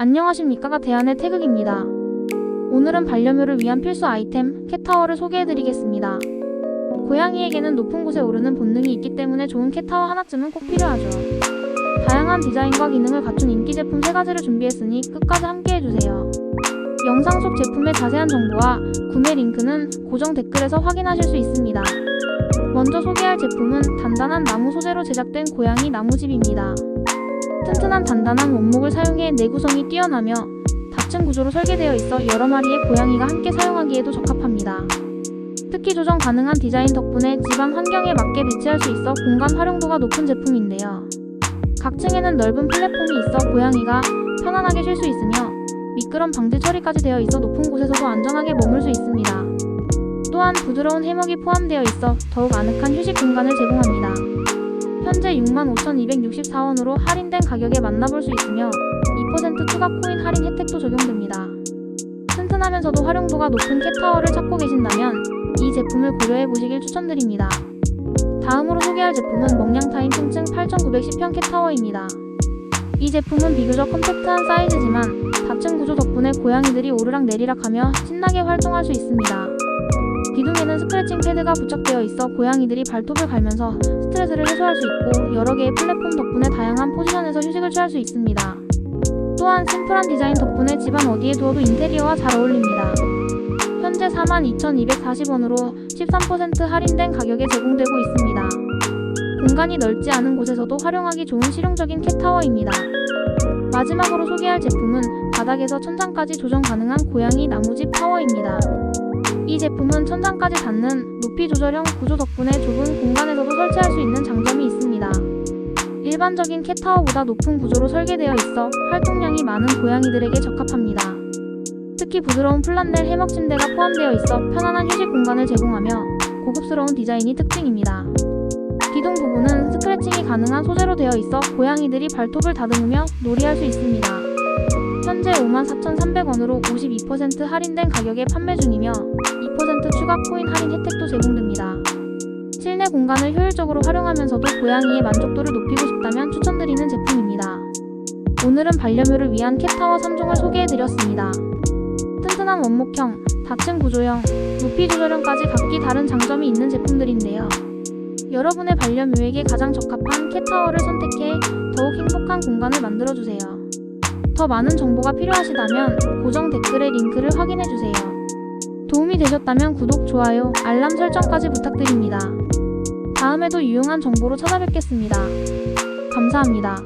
안녕하십니까 대안의 태극입니다. 오늘은 반려묘를 위한 필수 아이템 캣타워를 소개해드리겠습니다. 고양이에게는 높은 곳에 오르는 본능이 있기 때문에 좋은 캣타워 하나쯤은 꼭 필요하죠. 다양한 디자인과 기능을 갖춘 인기 제품 3가지를 준비했으니 끝까지 함께해주세요. 영상 속 제품의 자세한 정보와 구매 링크는 고정 댓글에서 확인하실 수 있습니다. 먼저 소개할 제품은 단단한 나무 소재로 제작된 고양이 나무집입니다. 튼튼한 단단한 원목을 사용해 내구성이 뛰어나며 다층 구조로 설계되어 있어 여러 마리의 고양이가 함께 사용하기에도 적합합니다. 특히 조정 가능한 디자인 덕분에 집안 환경에 맞게 배치할 수 있어 공간 활용도가 높은 제품인데요. 각 층에는 넓은 플랫폼이 있어 고양이가 편안하게 쉴 수 있으며 미끄럼 방지 처리까지 되어 있어 높은 곳에서도 안전하게 머물 수 있습니다. 또한 부드러운 해먹이 포함되어 있어 더욱 아늑한 휴식 공간을 제공합니다. 현재 65,264원으로 할인된 가격에 만나볼 수 있으며 2% 추가 코인 할인 혜택도 적용됩니다. 튼튼하면서도 활용도가 높은 캣타워를 찾고 계신다면 이 제품을 고려해 보시길 추천드립니다. 다음으로 소개할 제품은 먹냥타임 층층 8,910평 캣타워입니다. 이 제품은 비교적 컴팩트한 사이즈지만 다층 구조 덕분에 고양이들이 오르락 내리락 하며 신나게 활동할 수 있습니다. 기둥에는 스크래칭 패드가 부착되어 있어 고양이들이 발톱을 갈면서 스트레스를 해소할 수 있고 여러 개의 플랫폼 덕분에 다양한 포지션에서 휴식을 취할 수 있습니다. 또한 심플한 디자인 덕분에 집안 어디에 두어도 인테리어와 잘 어울립니다. 현재 42,240원으로 13% 할인된 가격에 제공되고 있습니다. 공간이 넓지 않은 곳에서도 활용하기 좋은 실용적인 캣타워입니다. 마지막으로 소개할 제품은 바닥에서 천장까지 조정 가능한 고양이 나무집 타워입니다. 이 제품은 천장까지 닿는 높이 조절형 구조 덕분에 좁은 공간에서도 설치할 수 있는 장점이 있습니다. 일반적인 캣타워보다 높은 구조로 설계되어 있어 활동량이 많은 고양이들에게 적합합니다. 특히 부드러운 플란넬 해먹 침대가 포함되어 있어 편안한 휴식 공간을 제공하며 고급스러운 디자인이 특징입니다. 기둥 부분은 스크래칭이 가능한 소재로 되어 있어 고양이들이 발톱을 다듬으며 놀이할 수 있습니다. 현재 54,300원으로 52% 할인된 가격에 판매 중이며 2% 추가 코인 할인 혜택도 제공됩니다. 실내 공간을 효율적으로 활용하면서도 고양이의 만족도를 높이고 싶다면 추천드리는 제품입니다. 오늘은 반려묘를 위한 캣타워 3종을 소개해드렸습니다. 튼튼한 원목형, 다층 구조형, 높이 조절형까지 각기 다른 장점이 있는 제품들인데요. 여러분의 반려묘에게 가장 적합한 캣타워를 선택해 더욱 행복한 공간을 만들어주세요. 더 많은 정보가 필요하시다면 고정 댓글의 링크를 확인해주세요. 도움이 되셨다면 구독, 좋아요, 알람 설정까지 부탁드립니다. 다음에도 유용한 정보로 찾아뵙겠습니다. 감사합니다.